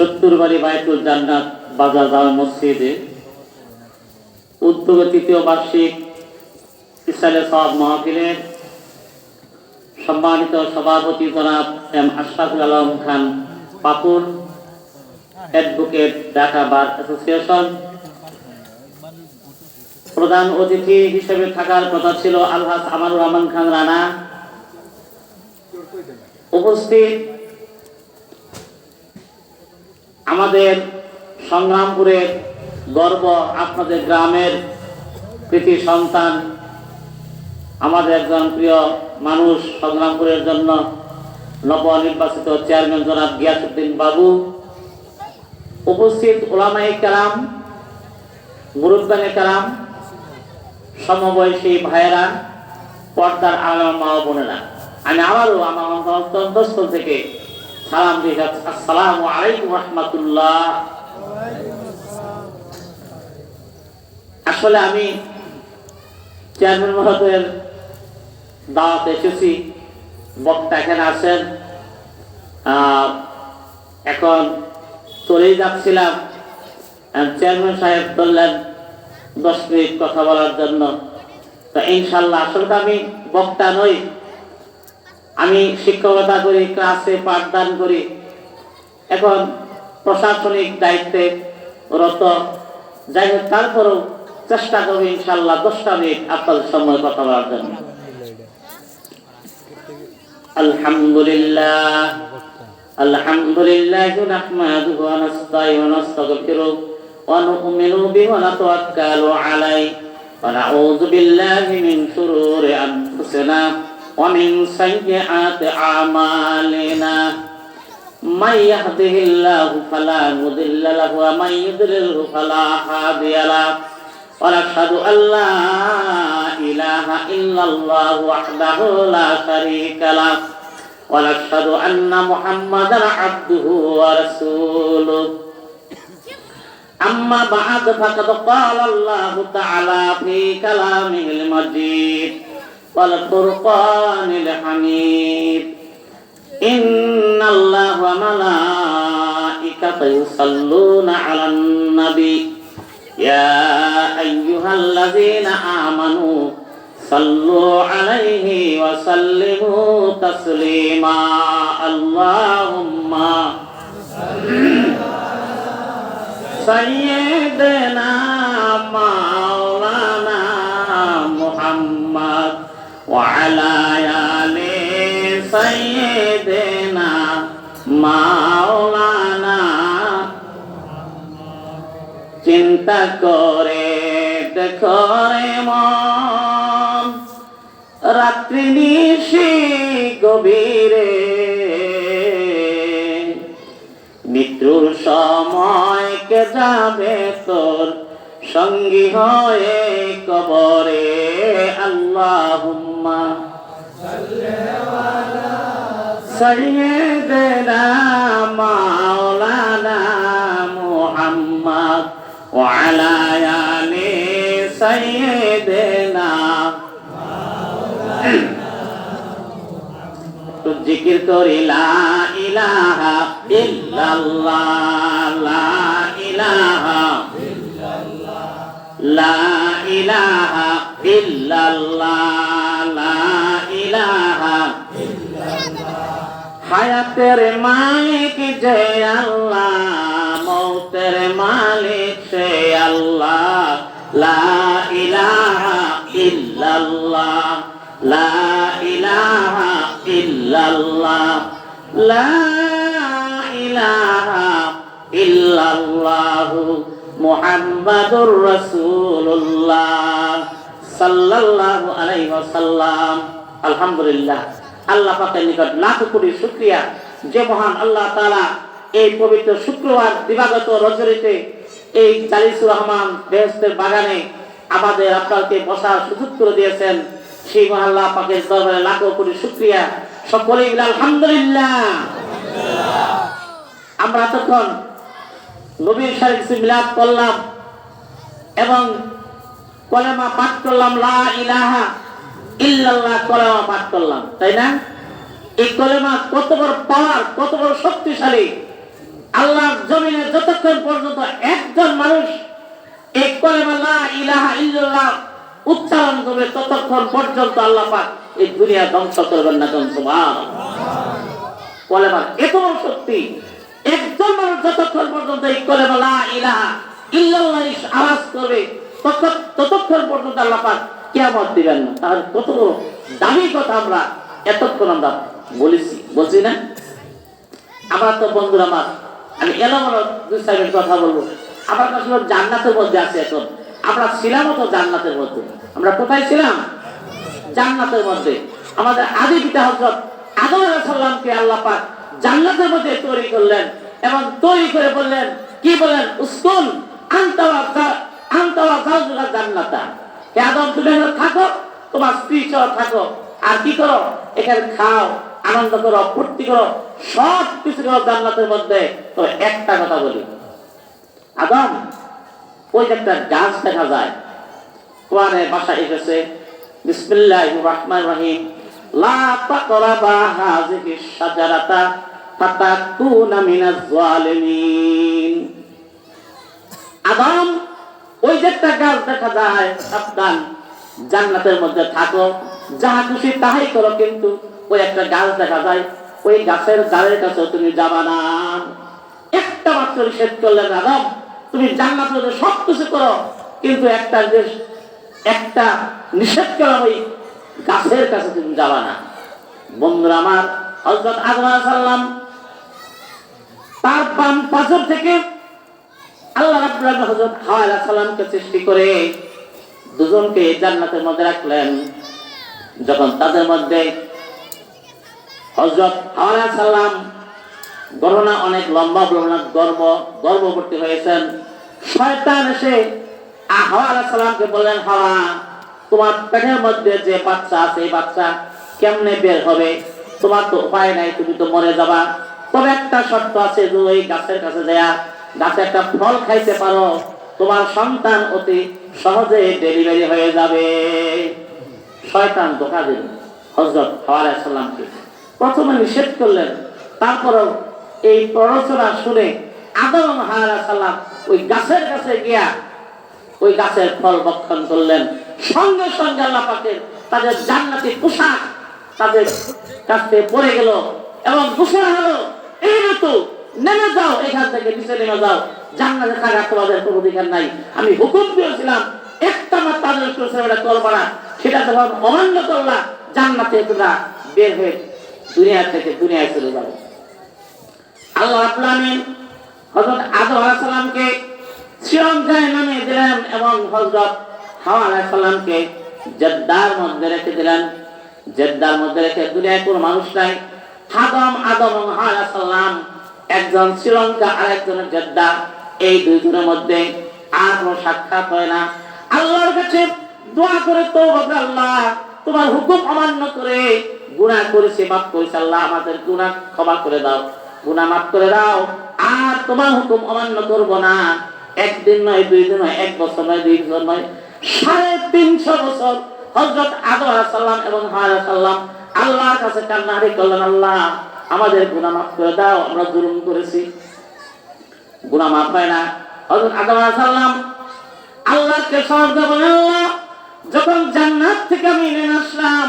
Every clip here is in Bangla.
সত্তর বাড়ি বায়তুল জান্নাত বাজার জামা মসজিদে। উদ্যোগে তৃতীয় বার্ষিক ইসালে সব মাহফিলের সম্মানিত সভাপতি জনাব এম আশরাফুল আলম খান পাপুর অ্যাডভোকেট ঢাকা বার অ্যাসোসিয়েশন। প্রধান অতিথি হিসেবে থাকার কথা ছিল আলহাজ আমানুর রহমান খান রানা। উপস্থিত আমাদের সংগ্রামপুরের গর্ব আপনাদের গ্রামের কৃতি সন্তান, আমাদের একজন প্রিয় মানুষ সংগ্রামপুরের জন্য নবনির্বাচিত চেয়ারম্যান জনাব গিয়াসুদ্দিন বাবু। উপস্থিত ওলামাই কালাম মুরুদ্দানে কালাম সমবয়সী ভাইয়েরা, পর্দার আলাম বোনেরা। আমি আবারও আমার অন্তস্থল থেকে সালাম দিয়ে যাচ্ছি। আসসালামু আলাইকুম রহমতুল্লাহ। আসলে আমি চেয়ারম্যান মহোদয়ের দাওয়াতে এসেছি। বক্তা এখানে আহ, এখন চলেই যাচ্ছিলাম। চেয়ারম্যান সাহেব বললেন দশ মিনিট কথা বলার জন্য। তো ইনশাল্লাহ আসলে আমি বক্তা নই। আমি শিক্ষকতা করি ক্লাসে পাঠদান করি এখন প্রশাসনিক দায়িত্বে রত যাই হোক তারপরেও চেষ্টা করবো ইনশাল্লাহ দশটা মিনিট আপনাদের সময় কথা বলার জন্য আলহামদুলিল্লাহ আলহামদুলিল্লাহ نحمده ونستعينه ونستغفره ونؤمن به ونتوكل عليه ونعوذ بالله من شرور أنفسنا ومن سيئات أعمالنا من يهده الله فلا مضل له ومن يضلله فلا هادي له ونشهد أن لا إله إلا الله وحده لا شريك له ونشهد أن محمدا عبده ورسوله أما بعد فقد قال الله تعالى في كلامه المجيد والفرقان الحميد إن الله وملائكته يصلون على النبي يا أيها الذين آمنوا صلوا عليه وسلموا تسليما اللهم سيدنا مولانا محمد وعلى آل سيدنا مولانا চিন্তা করে দেখো রে মন রাত্রি নিশি গভীরে মৃত্যুর সময় কে যাবে তোর সঙ্গী হয়ে কবরে আল্লাহুম্মা سيدنا مولانا محمد وعلى آل سيدنا তো জিকির করি লা ইলাহা ইল্লাল্লাহ লা ইলাহা লা ইলাহা ইল্লাল্লাহ, লা ইলাহা হায়াতের মালিক যে আল্লাহ, মৌতের মালিক সে আল্লাহ। লা ইলাহা ইল্লাল্লাহ, লা মুহাম্মাদুর রাসূলুল্লাহ সাল্লাল্লাহু আলাইহি ওয়াসাল্লাম। আলহামদুলিল্লাহ, আল্লাহ পাকের নিকট লাখ কোটি শুকরিয়া। যে মহান আল্লাহ তাআলা এই পবিত্র শুক্রবার দিবাগত রজনীতে এই জালিসুর রহমান বেহেস্তের বাগানে আমাদের আপনাকে বসার সুযোগ করে দিয়েছেন। সেই মহান আল্লাহ পাকের দরবারে লাখ কোটি শুকরিয়া। সকলেই আলহামদুলিল্লাহ। আমরা তখন নবীর সাহেব মিলাদ করলাম এবং কলেমা পাঠ করলাম, লা ইলাহা ইল্লাল্লাহ কলেমা পাঠ করলাম, তাই না? এই কলেমা কত বড় পাওয়ার, কত বড় শক্তিশালী। আল্লাহর জমিনে যতক্ষণ পর্যন্ত একজন মানুষ এই কলেমা লা ইলাহা ইল্লাল্লাহ উচ্চারণ করবে, ততক্ষণ পর্যন্ত আল্লাহ পাক এই দুনিয়া ধ্বংস করবেন না, সুবহানাল্লাহ। কলেমার এত বড় শক্তি। একজন মানুষ যতক্ষণ পর্যন্ত এই কলেমা লা ইলাহা ইল্লাল্লাহ আওয়াজ করবে, ততক্ষণ পর্যন্ত আল্লাহ পাক কিয়ামত দিবেন না। তাহলে কত দামি কথা আমরা এতক্ষণ আমরা বলেছি। বলছি না? আমার তো বন্ধুরা আমার, আমি এলাম দুই সাইডের কথা বলব। আমার কাছে জান্নাতের মধ্যে আছে এখন। আমরা ছিলামও তো জান্নাতের মধ্যে। আমরা কোথায় ছিলাম? জান্নাতের মধ্যে। আমাদের আদি পিতা হজরত আদম সাল্লামকে আল্লাহ পাক জান্নাতের মধ্যে তৈরি করলেন এবং তৈরি করে বললেন, কি বলেন? উস্কুল জান্নাতা। থাকো, তোমার থাকো। খাও, আনন্দ মধ্যে। একটা কথা বলি। আদম, ওই একটা গাছ দেখা যায় এসেছে আদম ওই যে একটা গাছ দেখা যায়, সাবধান, জান্নাতের মধ্যে থাকো, যাহা খুশি তাহাই করো, কিন্তু ওই একটা গাছ দেখা যায়, ওই গাছের ডালের কাছে তুমি যাবা না। একটা মাত্র নিষেধ করলেন আদম তুমি জান্নাতের মধ্যে সব কিছু করো, কিন্তু একটা যে একটা নিষেধ করা ওই গাছের কাছে তুমি যাবা না। বন্ধুরা আমার হজরত আদম সাল্লাম তার বাম পাথর থেকে আল্লাহ রাব্বুল আলামিন হাওয়া সালামকে সৃষ্টি করে দুজনকে জান্নাতের মধ্যে রাখলেন। যখন তাদের মধ্যে হযরত হাওয়া সালাম গণনা অনেক লম্বা গণনা গর্ব গর্ববর্তী হয়েছেন, শয়তান এসে হাওয়া সালামকে বললেন, হাওয়া, তোমার পেটের মধ্যে যে বাচ্চা আছে, এই বাচ্চা কেমনে বের হবে? তোমার তো উপায় নাই, তুমি তো মরে যাবা। তবে একটা শর্ত আছে যে ওই গাছের কাছে দেয়া গাছে একটা ফল খাইতে পারো। তোমার সন্তান অতি সহজে ডেলিভারি হয়ে যাবে। শয়তান ধোকা দিল হজরত সাল্লামকে প্রথমে নিষেধ করলেন, তারপরও এই প্ররোচনা শুনে আদম সাল্লাম ওই গাছের কাছে গিয়া ওই গাছের ফল ভক্ষণ করলেন। সঙ্গে সঙ্গে আল্লাহ পাকের তাদের জান্নাতি পোশাক তাদের কাছ পড়ে গেল এবং ঘোষণা হলো। নেমে যাও, এখান থেকে নিচে নেমে যাও। জান্নাতে থাকার তোমাদের কোনো অধিকার নাই। আমি হুকুম দিয়েছিলাম, একটা মাত্র তাদের করেছিলাম, এটা করবা না সেটা যখন অমান্য করলা, জান্নাতে তোমরা বের হয়ে দুনিয়া থেকে দুনিয়ায় চলে যাবে। আল্লাহ রাব্বুল আলামিন আদম আলাইহিস সালামকে নামিয়ে দিলেন এবং হযরত হাওয়া আলাইহিস জেদ্দার মধ্যে রেখে দিলেন। জেদ্দার মধ্যে রেখে দুনিয়ায় কোনো মানুষ নাই। আদম আদম হাওয়া আলাইহিস একজন শ্রীলঙ্কা আর একজনের জেদ্দা, এই দুইজনের মধ্যে আর কোনো সাক্ষাৎ হয় না। আল্লাহর কাছে দোয়া করে তো আল্লাহ, তোমার হুকুম অমান্য করে গুনাহ করেছে, মাফ করেছে আল্লাহ আমাদের গুনাহ ক্ষমা করে দাও। গুনাহ মাফ করে দাও। আর তোমার হুকুম অমান্য করব না। একদিন নয়, দুই দিন নয়, এক বছর নয়, দুই বছর নয়, সাড়ে তিনশো বছর হজরত আদম সালাম এবং হাওয়া সাল্লাম আল্লাহর কাছে কান্নাহারি করলেন, আল্লাহ আমাদের গুনাহ মাফ করে দাও, আমরা জুলুম করেছি। গুনাহ মাফ হয় না। হযরত আদম আলাইহিস আল্লাহকে সহজ বলেন, আল্লাহ, যখন জান্নাত থেকে আমি নেমে আসলাম,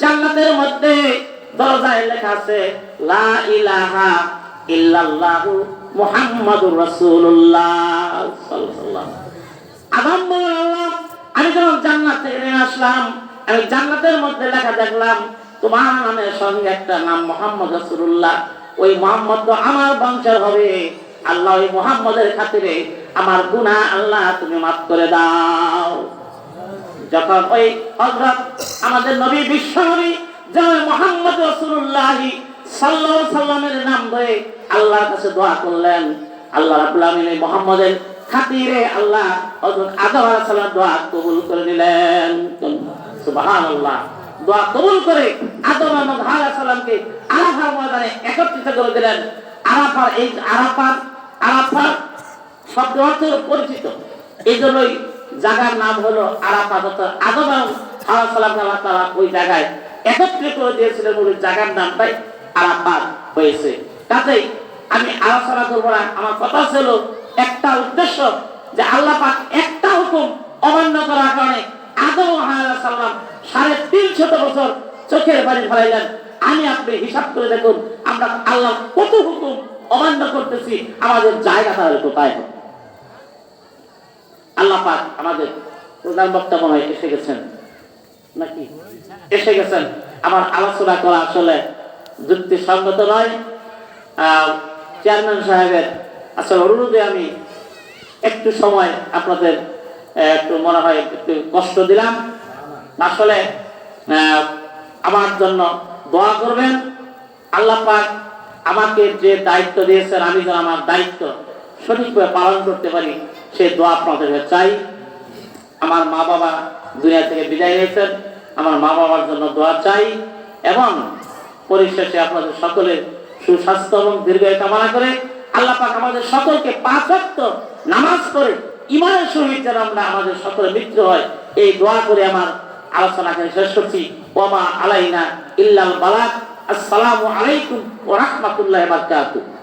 জান্নাতের মধ্যে দরজায় লেখা আছে, লা ইলাহা ইল্লাল্লাহু মুহাম্মাদুর রাসূলুল্লাহ সাল্লাল্লাহু আদম বলেন আল্লাহ, আমি যখন জান্নাত থেকে নেমে আসলাম, আমি জান্নাতের মধ্যে লেখা দেখলাম তোমার নামের সঙ্গে একটা নাম মোহাম্মদ রাসূলুল্লাহ। ওই মোহাম্মদ তো আমার বংশের হবে। আল্লাহ ওই মোহাম্মদের খাতিরে আমার গুনাহ আল্লাহ তুমি মাফ করে দাও। যখন ওই হযরত আমাদের নবী বিশ্বনবী যেমন মোহাম্মদ আলাইহি সাল্লামের নাম ধরে আল্লাহর কাছে দোয়া করলেন। আল্লাহ আলামিন মোহাম্মদের খাতিরে আল্লাহ হযরত আদম আলাইহিস সালাম দোয়া কবুল করে নিলেন। সুবহানাল্লাহ। দোয়া কবুল করে আদম হাওয়া আলাইহিস সালামকে আরাফার ময়দানে একত্রিত করে দিলেন। আরাফার এই আরাফার আরাফার শব্দ অর্থ পরিচিত। এই জন্যই জায়গার নাম হলো আরাফাত অর্থাৎ আদম হাওয়া সালাম আল্লাহ তাআলা ওই জায়গায় একত্রিত করে দিয়েছিলেন ওই জায়গার নামটাই আরাফাত হয়েছে। কাজেই আমি আলোচনা করব না, আমার কথা ছিল একটা উদ্দেশ্য যে আল্লাহ পাক একটা হুকুম অমান্য করার কারণে আদম সাড়ে তিনশত বছর চোখের বাড়ি ফেলাইলেন। আমি আপনি হিসাব করে দেখুন আমরা আল্লাহ কত হুকুম অমান্য করতেছি আমাদের জায়গা তাহলে কোথায় হবে? আল্লাহ পাক আমাদের প্রধান বক্তা মনে হয় এসে গেছেন। নাকি? এসে গেছেন। আমার আলোচনা করা আসলে যুক্তিসঙ্গত নয়। আহ, চেয়ারম্যান সাহেবের আসলে অনুরোধে আমি একটু সময় আপনাদের একটু মনে হয় একটু কষ্ট দিলাম। আসলে আমার জন্য দোয়া করবেন। আল্লাহ পাক আমাকে যে দায়িত্ব দিয়েছেন, আমি যেন আমার দায়িত্ব সঠিকভাবে পালন করতে পারি সে দোয়া আপনাদের চাই। আমার মা বাবা দুনিয়া থেকে বিদায় হয়েছেন আমার মা বাবার জন্য দোয়া চাই এবং পরিশেষে আপনাদের সকলের সুস্বাস্থ্য এবং দীর্ঘায় কামনা করে আল্লাহ পাক আমাদের সকলকে পাঁচ নামাজ পড়ে ইমানের সহিত যেন আমরা আমাদের সকলে মিত্র হয়, এই দোয়া করে আমার আলোচনাকে শেষ করছি। ওমা আলাইনা ইল্লাল বালাক আসসালামু আলাইকুম ওয়া রাহমাতুল্লাহি ওয়া বারাকাতুহু।